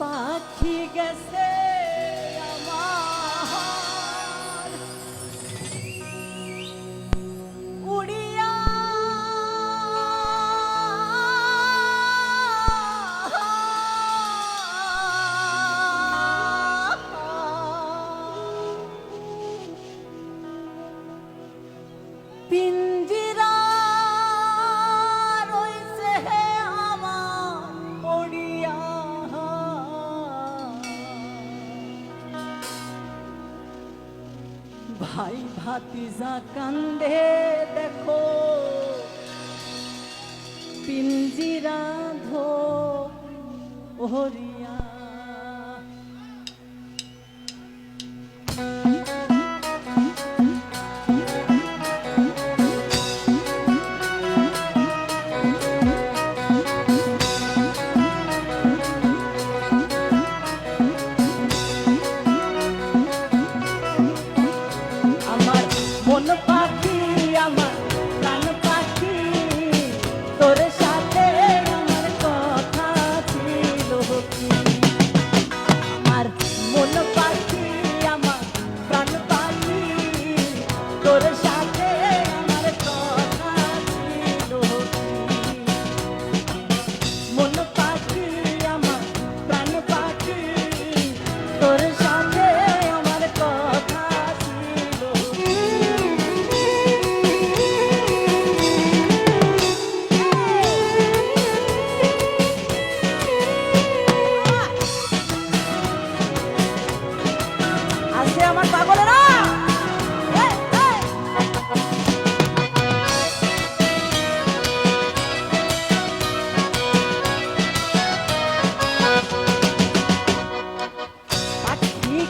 পাখি গেছে আমার উড়িয়া পিঞ্জিরা ভাই ভাতিজা কান্দে দেখো। পিঞ্জিরা ধো ওহরিয়া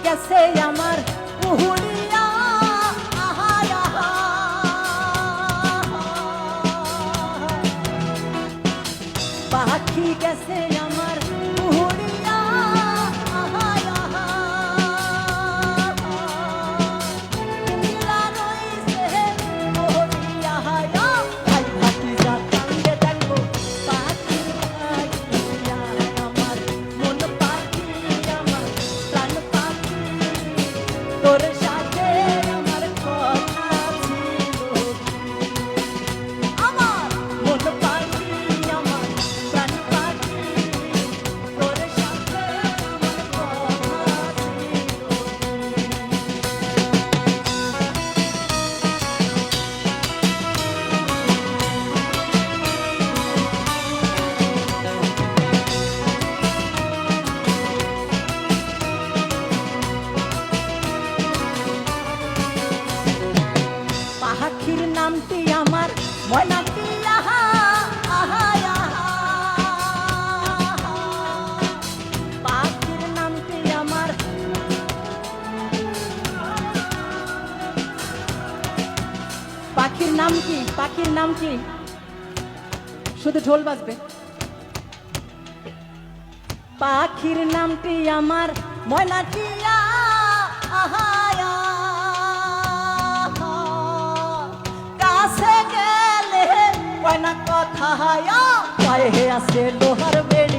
গেছে আমার উহুড়িয়া আহা আহা পাখি গেছে আমার নামটি আমার পাখির নামটি আমার? পাখির নাম কি? পাখির নাম কি? শুধু ঢোল বাজবে। পাখির নামটি আমার? ময়নাটিয়া আহা কয়না কথা হায়া পায়ে আছে লোহার বেড়ি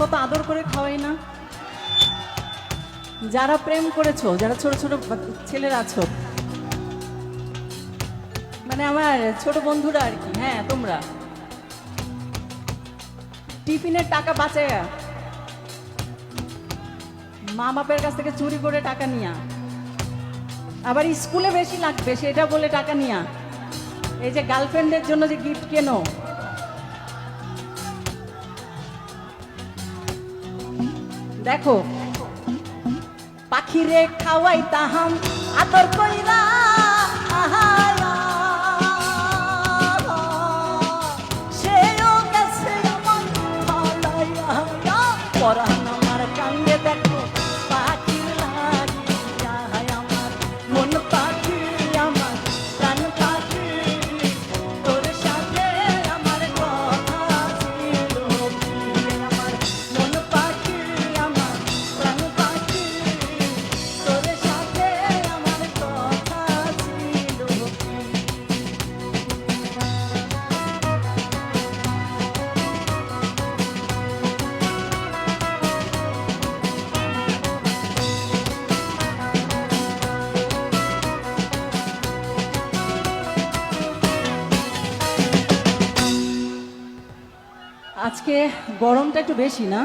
কত আদর করে খাওয়াই না? যারা প্রেম করেছ, যারা ছোট ছোট ছেলেরা আছো মানে আমার ছোট বন্ধুরা আর কি হ্যাঁ তোমরা। টিফিনের টাকা বাঁচায়। মা বাপের কাছ থেকে চুরি করে টাকা নিয়া। আবার স্কুলে বেশি লাগবে, সেটা বলে টাকা নিয়া। এই যে গার্লফ্রেন্ডের জন্য যে গিফট কেনো দেখো পাখিরে খাওয়াই তাহাম আতর কইরা আজকে গরমটা একটু বেশি না?